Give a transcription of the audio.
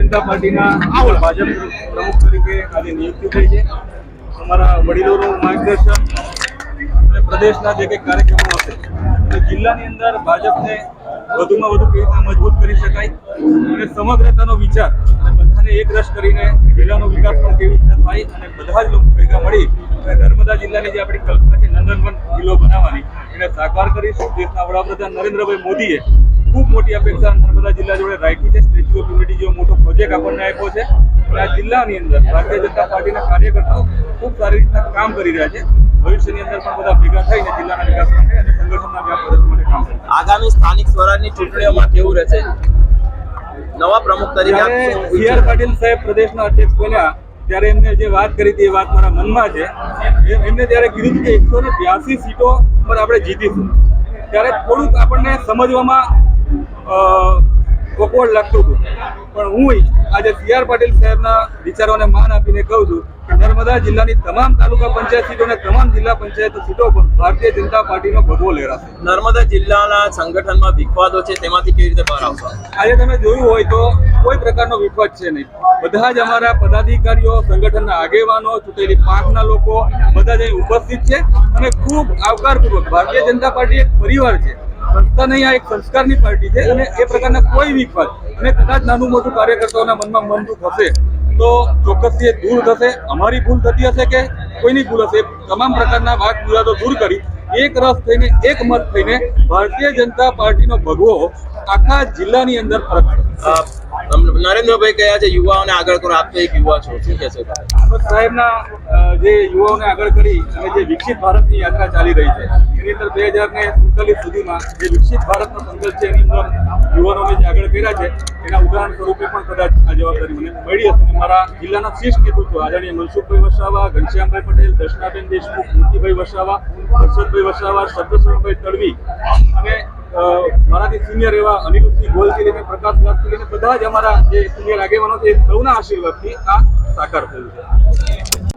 જનતા પાર્ટીના ભાજપ પ્રમુખ તરીકે આજે નિયુક્તિ થઈ છે. અમારા વડીલોનું માર્ગદર્શન અને પ્રદેશના જે કંઈક કાર્યક્રમો હશે અને જિલ્લાની અંદર ભાજપને વધુમાં વધુ કેવી રીતે મજબૂત કરી શકાય અને સમગ્રતાનો વિચાર અને બધાને એક રસ કરીને જિલ્લાનો વિકાસ પણ કેવી રીતે થાય અને બધા જ લોકો ભેગા મળી અને નર્મદા જિલ્લાની જે આપણી કલ્પના છે, નંદનવન જિલ્લો એને સાકાર કરીશું. દેશના વડાપ્રધાન નરેન્દ્રભાઈ મોદીએ ખૂબ મોટી અપેક્ષા નર્મદા જિલ્લા જોડે રાખી છે. સ્ટેચ્યુ ઓફ યુનિટી જેવો મોટો પ્રોજેક્ટ આપણને આપ્યો છે. અને આ જિલ્લાની અંદર ભારતીય જનતા પાર્ટીના કાર્યકર્તાઓ ખૂબ સારી રીતના કામ કરી રહ્યા છે. ભવિષ્યની અંદર પણ બધા ભેગા થઈને જિલ્લાના વિકાસ માટે અને સંગઠનના વ્યાપ માટે કામ કરશે. આગામી સ્થાનિક સ્વરાજની ચૂંટણીઓમાં કેવું રહેશે? નવા પ્રમુખ તરીકે સી આર પાટીલ સાહેબ પ્રદેશના અધ્યક્ષ બન્યા. ત્યારે એમને જે વાત કરી હતી એ વાત મારા મનમાં છે. એમને ત્યારે કીધું કે એકસો ને બ્યાસી સીટો પર આપણે જીતીશું. ત્યારે થોડુંક આપણને સમજવામાં અ, awkward લાગતું હતું. પણ હું આજે સી આર પાટીલ સાહેબના વિચારોને માન આપીને કહું છું કે નર્મદા જિલ્લાની તમામ તાલુકા પંચાયત સીટો અને તમામ જિલ્લા પંચાયત સીટો પર ભારતીય જનતા પાર્ટીનો ભગવો લહેરાશે નર્મદા જિલ્લાના સંગઠનમાં વિખવાદો છે તેમાંથી કેવી રીતે બહાર આવશે? આજે તમે જોયું હોય તો કોઈ પ્રકારનો વિપક્ષ છે નહીં. બધા જ અમારા પદાધિકારીઓ, સંગઠનના આગેવાનો, ચૂંટેલી પાંખના લોકો, બધા જ ઉપસ્થિત છે અને ખૂબ આવકારપૂર્વક ભારતીય જનતા પાર્ટી એક પરિવાર છે. સંસ્થા નહીં, આ એક સંસ્કારની પાર્ટી છે અને એ પ્રકારના કોઈ વિખવાદ અને કદાચ નાનું મોટું કાર્યકર્તાઓના મનમાં મન દુઃખ હશે તો ચોક્કસથી એ દૂર થશે. અમારી ભૂલ થતી હશે કે કોઈની ભૂલ હશે? તમામ પ્રકારના વાદ વિવાદો દૂર કરી એક રસ થઈને, એક મત થઈને ભારતીય જનતા પાર્ટીનો ભગવો આખા જિલ્લાની અંદર ફરક નરેન્દ્રભાઈ કહ્યા છે? યુવાઓને આગળ કરો. આપ એક યુવા છો. શું કહેશો સાહેબના જે યુવાઓને આગળ કરી અને જે વિકસિત ભારતની યાત્રા ચાલી રહી છે, એની અંદર બે હજાર ને સુડતાલીસ સુધીમાં જે વિકસિત ભારતનો સંકલ્પ છે, એની અંદર યુવાનોને જે આગળ કર્યા છે, એના ઉદાહરણ સ્વરૂપે પણ કદાચ આ જવાબદારી મને મળી હશે મારા જિલ્લાના શીર્ષ નેતૃત્વ આદરણીય મનસુખભાઈ વસાવા, ઘનશ્યામભાઈ પટેલ, દર્શનાબેન દેશમુખ મૂર્તિભાઈ વસાવા, હર્ષદભાઈ વસાવા, શબ્દશરણભાઈ તડવી અને અ, સિનિયર એવા અનિરુદ્ધસિંહ ગોલથી લઈને પ્રકાશ વ્યાસથી લઈને બધા જ અમારા જે સિનિયર આગેવાનો છે સૌના આશીર્વાદથી આ સાકાર થયું છે.